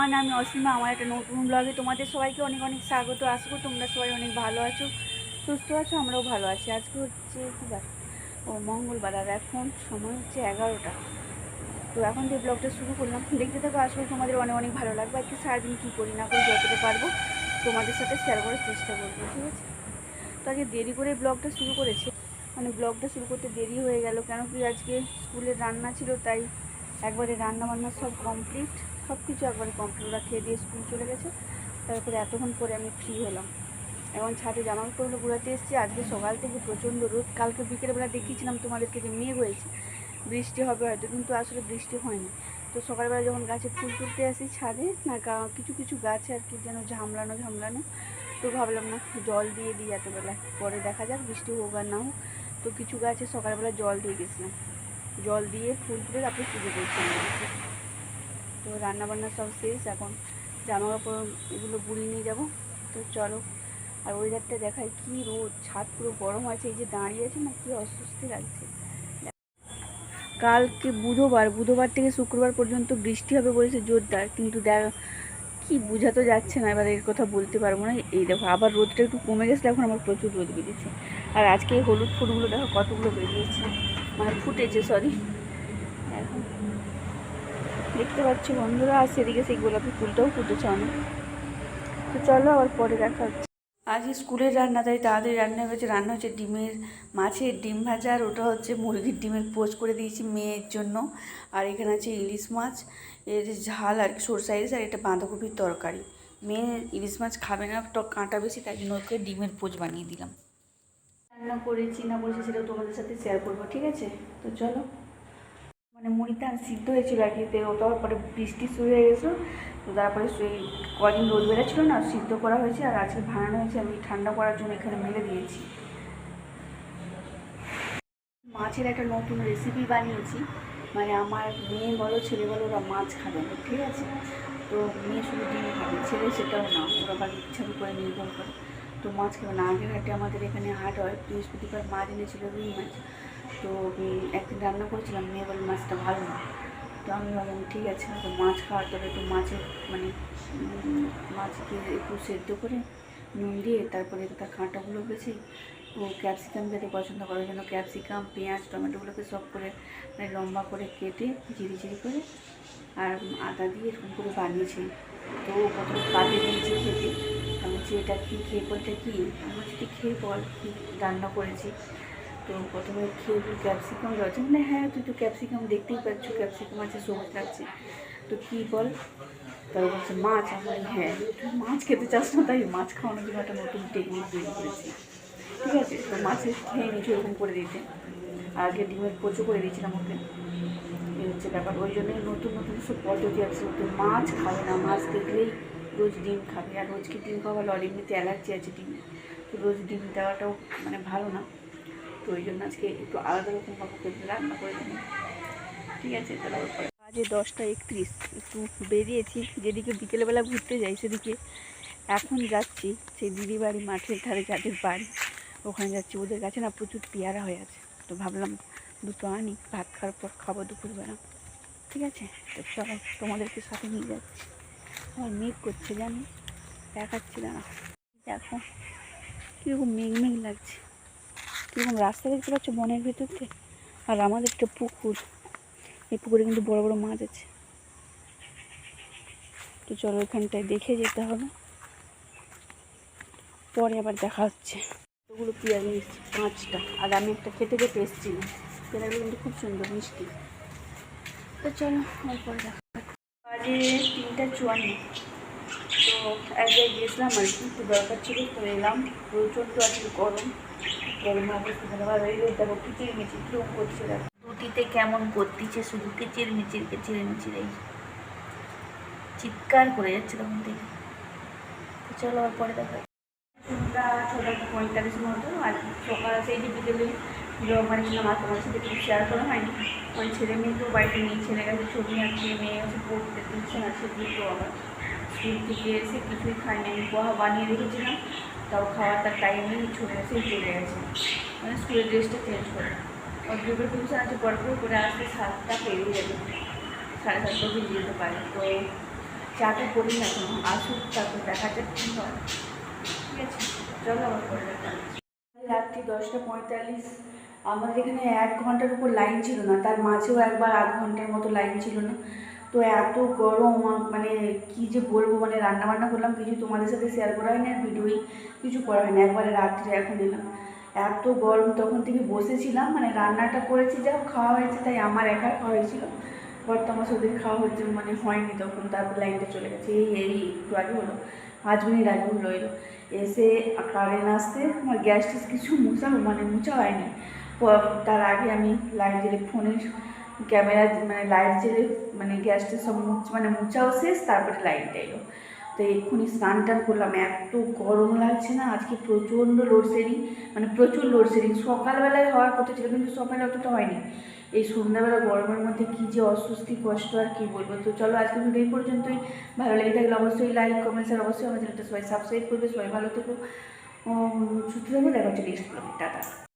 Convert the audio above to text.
Everyone আমি অসীমা, আমার একটা নতুন ব্লগে তোমাদের সবাইকে অনেক অনেক স্বাগত। আসব তোমরা সবাই অনেক ভালো আছো, সুস্থ আছো, আমরাও ভালো আছি। আজকে হচ্ছে কী বার? ও, মঙ্গলবার। আর এখন সময় হচ্ছে এগারোটা। তো এখন যে ব্লগটা শুরু করলাম, দেখতে থাকো আসলে তোমাদের অনেক অনেক ভালো লাগবে। আজকে সারাদিন কী করি না করি যতটা পারব, তোমাদের সাথে শেয়ার করার চেষ্টা করব, ঠিক আছে? তো আজকে দেরি করে ব্লগটা শুরু করেছে। মানে ব্লগটা শুরু করতে দেরি হয়ে গেল। কেন কি আজকে স্কুলে রান্না ছিল, তাই একবারে রান্না বান্না সব কমপ্লিট সব কিছু একবারে কমপ্লিট খেয়ে দিয়ে স্কুল চলে গেছে। তারপরে এতক্ষণ পরে আমি ফ্রি হলাম। এখন ছাদে জামা কাপড়গুলো ঘুরাতে এসেছি। আজকে সকাল থেকে প্রচণ্ড রোদ। কালকে বিকেলবেলা দেখিয়েছিলাম তোমাদেরকে যে মেঘ হয়েছে। বৃষ্টি হবে হয়তো, কিন্তু আসলে বৃষ্টি হয়নি। তো সকালবেলা যখন গাছে ফুল তুলতে আসি ছাদে, না কিছু কিছু গাছে আর কি যেন ঝামলানো ঝামলানো, তো ভাবলাম না, জল দিয়ে দিই এতবেলা পরে দেখা যাক বৃষ্টি হোক আর না হোক। তো কিছু গাছে সকালবেলা জল দিয়ে গেছিলাম। জল দিয়ে ফুল তুলে তারপরে পুজো করছিলাম। তো রান্নাবান্না সব শেষ, এখন জামা কাপড় এগুলো বুড়ি নিয়ে যাব। তো চলো, আর ওয়েদারটা দেখায় কি রোদ, ছাদ পুরো গরম আছে, এই যে দাঁড়িয়ে আছে না, কি অস্বস্তি লাগছে। কালকে বুধবার বুধবার থেকে শুক্রবার পর্যন্ত বৃষ্টি হবে বলেছে জোরদার, কিন্তু দেখ, কি বোঝা তো যাচ্ছে না, এবার এর কথা বলতে পারব না। এই দেখো, আবার রোদটা একটু কমে গেছে, এখন আমার প্রচুর রোদ বেরিয়েছে। আর আজকে এই হলুদ ফুলগুলো দেখো কতগুলো বেরিয়েছে মানে ফুটেছে সরি দেখতে পাচ্ছি বন্ধুরা, আর সেদিকে সেই গোলাপি ফুলটাও ফুটেছে অনেক। তো চলো আবার পরে দেখা হচ্ছে। আজ স্কুলের রান্না, তাই তাড়াতাড়ি রান্না হয়েছে। রান্না হচ্ছে ডিমের, মাছের ডিম ভাজা, আর ওটা হচ্ছে মুরগির ডিমের পোচ করে দিয়েছি মেয়ের জন্য। আর এখানে আছে ইলিশ মাছ, এর ঝাল আর সরষা ইলিশ, আর এটা বাঁধাকপির তরকারি। মেয়ে ইলিশ মাছ খাবে না তো কাঁটা বেশি, তাই জন্য ওকে ডিমের পোচ বানিয়ে দিলাম। রান্না করেছি না করেছি সেটাও তোমাদের সাথে শেয়ার করব, ঠিক আছে? তো চলো। মানে মুড়িটা সিদ্ধ হয়েছিল আর কি, তো ওটার পরে বৃষ্টি শুরু হয়ে গেছিল তারপরে সেই কদিন রোদ বেড়েছিল না, সিদ্ধ করা হয়েছে আর আজকে ভাঙানো হয়েছে, আমি ঠান্ডা করার জন্য এখানে মেলে দিয়েছি। মাছের একটা নতুন রেসিপি বানিয়েছি মানে আমার মেয়ে বলো, ছেলে বলো, ওরা মাছ খাবে না, ঠিক আছে? তো মেয়ে শুধু ডিম খাবে, ছেলে সেটাও না, ওরা আবার ইচ্ছা করে নির্ভর করে, তো মাছ খাবে না। আগের হাটে আমাদের এখানে হাট হয়, বৃহস্পতিবার মাছ এনেছিল রুই মাছ তো একদিন রান্না করেছিলাম মেয়ে বলে মাছটা ভালো না। তো আমি ভাবলাম, ঠিক আছে তো মাছ খাওয়ার তবে একটু মাছের মানে মাছকে একটু সেদ্ধ করে নুন দিয়ে তারপরে তার কাঁটাগুলো বেছে, ও ক্যাপসিকাম যাতে পছন্দ করে জন্য ক্যাপসিকাম, পেঁয়াজ, টমেটোগুলোকে সব করে মানে লম্বা করে কেটে, ঝিরি ঝিরি করে আর আদা দিয়ে এরকম করে বানিয়েছি। তো প্রথমে কাজে দিয়েছি খেতে। আমি বলছি, এটা কী, খেয়ে বলতে কী? আমি বলছি খেয়ে বল, কী রান্না করেছি তো প্রথমে খেয়ে ক্যাপসিকাম রয়েছে মানে হ্যাঁ তুই তো ক্যাপসিকাম দেখতেই পাচ্ছ ক্যাপসিকাম আছে, সবুজ লাগছে। তো কী বল? তারপর বলছে, মাছ। আমি হ্যাঁ। তুই মাছ খেতে চাস না, তাই মাছ খাওয়ানোর জন্য একটা নতুন টেকনিক তৈরি করেছি। ঠিক আছে? তো মাছের খেয়ে নিচে এরকম করে দিতে আগে ডিমের প্রচুর করে দিয়েছিলাম ওকে। এই হচ্ছে ব্যাপার। ওই জন্যই নতুন নতুন সব পদ্ধতি আছে। তো মাছ খাবে না। মাছ দেখলেই রোজ ডিম খাবে। আর রোজকে ডিম খাওয়া ভালো আর এমনিতে অ্যালার্জি আছে ডিমে। তো রোজ ডিম দেওয়াটাও মানে ভালো না। ওই জন্য আজকে একটু আলাদা রকম রান্না করে দেবো ঠিক আছে, তাহলে পরে। আজকে দশটা একত্রিশ, একটু বেরিয়েছি, যেদিকে বিকেলবেলা ঘুরতে যাই সেদিকে এখন যাচ্ছি, সেই দিদি বাড়ি মাঠের ধারে যাদের বাড়ি, ওখানে যাচ্ছি, ওদের কাছে না প্রচুর পেয়ারা হয়ে আছে। তো ভাবলাম দুটো আনি, ভাত খাওয়ার পর খাব দুপুরবেলা। ঠিক আছে, তো চলো তোমাদেরকে সাথে নিয়ে যাচ্ছি। আমার মেঘ করছে জানি, দেখাচ্ছি না। দেখো, কীরকম মেঘ মেঘ লাগছে। কীরকম রাস্তা দেখতে পাচ্ছ বনের ভেতর দিয়ে? আর আমাদের একটা পুকুর। এই পুকুরে কিন্তু বড় বড় মাছ আছে। তো চলো ওখানটায় দেখে যেতে হবে। পরে আবার দেখা হচ্ছে। ওগুলো পেঁয়াজ নিচ্ছি পাঁচটা। আর আমি একটা খেতে খেতে এসেছি পেয়ারাগুলো কিন্তু খুব সুন্দর, মিষ্টি। তো চলো, আর পরে দেখা তিনটা চুয়ান্ন। তো এক জায়গায় গেছিলাম আর কি, একটু দরকার ছিল, তো এলাম। প্রচণ্ড আজকে গরম। দুটিতে কেমন করতেছে শুধু কিচির মিচির কিচির মিচির এই চিৎকার করে যাচ্ছে তখন থেকে। চলো আর পরে দেখা পঁয়তাল্লিশ মতো আর সকাল সেই যে বিকেলে ব্লগ বানিয়েছিলাম আর তোমার শেয়ার করা ওই ছেলে মেয়েকেও বাড়িতে নিয়ে ছেলে গেছে ছবি আঁকছে মেয়ে হচ্ছে পড়তে টিউশন আছে আবার স্কুল থেকে এসে কিছুই খায়নি। আমি পোহা বানিয়ে রেখেছিলাম। তাও খাওয়ার তার টাইমেই ছুটে এসে চলে গেছে। মানে স্কুলের ড্রেসটা চেঞ্জ করে। ওর দুটো টিউশন আছে, পর পর করে আসতে সাতটা পেরিয়ে যাবে। সাড়ে সাতটা বেরিয়ে যেতে পারে। তো চাটা করি না কোনো। আসুক, তারপর দেখা যাক কী হয়। ঠিক আছে, চলো আবার পরে রাত্রি দশটা পঁয়তাল্লিশ। আমাদের এখানে এক ঘণ্টার উপর লাইন ছিল না। তার মাঝেও একবার আধ ঘণ্টার মতো লাইন ছিল না। তো এত গরম মানে কি যে বলব মানে রান্না বান্না করলাম, কিছু তোমাদের সাথে শেয়ার করা হয়নি আর ভিডিওই কিছু করা হয়নি। একবারে রাত্রে এখন এলাম এত গরম, তখন থেকে বসেছিলাম মানে রান্নাটা করেছি, যা খাওয়া হয়েছে, তাই আমার একা খাওয়া হয়েছিল। বর্তমান ওদের খাওয়া হচ্ছে মানে হয়নি তখন, তারপর লাইনটা চলে গেছে। এই এই, একটু আগে হলো, পাঁচ মিনিট আগে হলো, এলো। এসে কারেন্ট আসতে আমার গ্যাস ট্যাস কিছু মুছা মানে মুছা হয়নি। তার আগে আমি লাইন জেলে ফোনের ক্যামেরা মানে লাইট জেলে মানে গ্যাসটা সব মুছ- মানে মুছাও শেষ, তারপরে লাইটটা এলো। তো এক্ষুনি স্নান টান করলাম, এত গরম লাগছে না, আজকে প্রচণ্ড লোডশেডিং মানে প্রচুর লোডশেডিং সকালবেলায় হওয়ার কথা ছিল, কিন্তু সকালে অতটা হয়নি। এই সন্ধ্যাবেলা গরমের মধ্যে কী যে অস্বস্তি কষ্ট, আর কি বলব? তো চলো, আজকে ভিডিও এই পর্যন্তই। ভালো লেগে থাকলে অবশ্যই লাইক কমেন্টস আর অবশ্যই আমার চ্যানেলটা সবাই সাবস্ক্রাইব করবে, সবাই ভালো থেকো। সুস্থ থাকবে দেখা হচ্ছে নেক্সট টাটা।